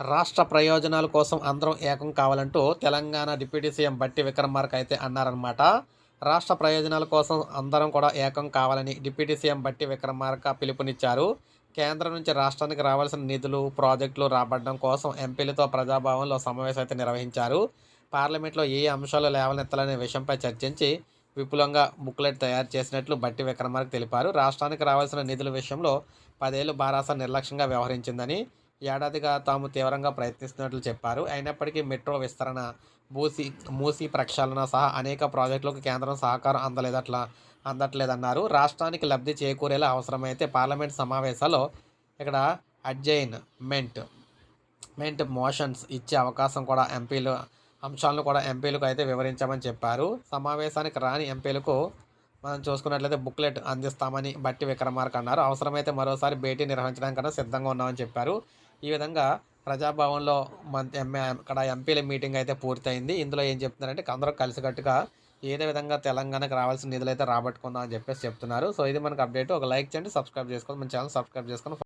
రాష్ట్ర ప్రయోజనాల కోసం అందరం ఏకం కావాలంటూ తెలంగాణ డిప్యూటీ సీఎం బట్టి విక్రమార్క అయితే అన్నారనమాట రాష్ట్ర ప్రయోజనాల కోసం అందరం కూడా ఏకం కావాలని డిప్యూటీ సీఎం బట్టి విక్రమార్క పిలుపునిచ్చారు. కేంద్రం నుంచి రాష్ట్రానికి రావాల్సిన నిధులు ప్రాజెక్టులు రాబడడం కోసం ఎంపీలతో ప్రజాభావంలో సమావేశం అయితే నిర్వహించారు. పార్లమెంట్లో ఏ అంశాలు లేవనెత్తాలనే విషయంపై చర్చించి విపులంగా బుక్లెట్ తయారు చేసినట్లు బట్టి విక్రమార్క తెలిపారు. రాష్ట్రానికి రావాల్సిన నిధుల విషయంలో పదేళ్ళు బారాస నిర్లక్ష్యంగా వ్యవహరించిందని ఏడాదిగా తాము తీవ్రంగా ప్రయత్నిస్తున్నట్లు చెప్పారు. అయినప్పటికీ మెట్రో విస్తరణ మూసి మూసి ప్రక్షాళన సహా అనేక ప్రాజెక్టులకు కేంద్రం సహకారం అందలేదట్లా అందట్లేదన్నారు. రాష్ట్రానికి లబ్ధి చేకూరేలా అవసరమైతే పార్లమెంట్ సమావేశాల్లో ఇక్కడ అడ్జైన్ మెంట్ మోషన్స్ ఇచ్చే అవకాశం కూడా ఎంపీలు అంశాలను కూడా ఎంపీలకు అయితే వివరించామని చెప్పారు. సమావేశానికి రాని ఎంపీలకు మనం చూసుకున్నట్లయితే బుక్లెట్ అందిస్తామని బట్టి విక్రమార్క అన్నారు. అవసరమైతే మరోసారి భేటీ నిర్వహించడానికన్నా సిద్ధంగా ఉన్నామని చెప్పారు. ఈ విధంగా ప్రజాభవన్లో మన ఎంఏ అక్కడ ఎంపీల మీటింగ్ అయితే పూర్తయింది. ఇందులో ఏం చెప్తున్నారంటే అందరూ కలిసికట్టుగా ఏదే విధంగా తెలంగాణకు రావాల్సిన నిధులు అయితే రాబట్టుకుందాం అని చెప్పేసి చెప్తున్నారు. సో ఇది మనకు అప్డేట్. ఒక లైక్ చేయండి సబ్స్క్రైబ్ చేసుకోండి. మన ఛానల్ సబ్స్క్రైబ్ చేసుకొని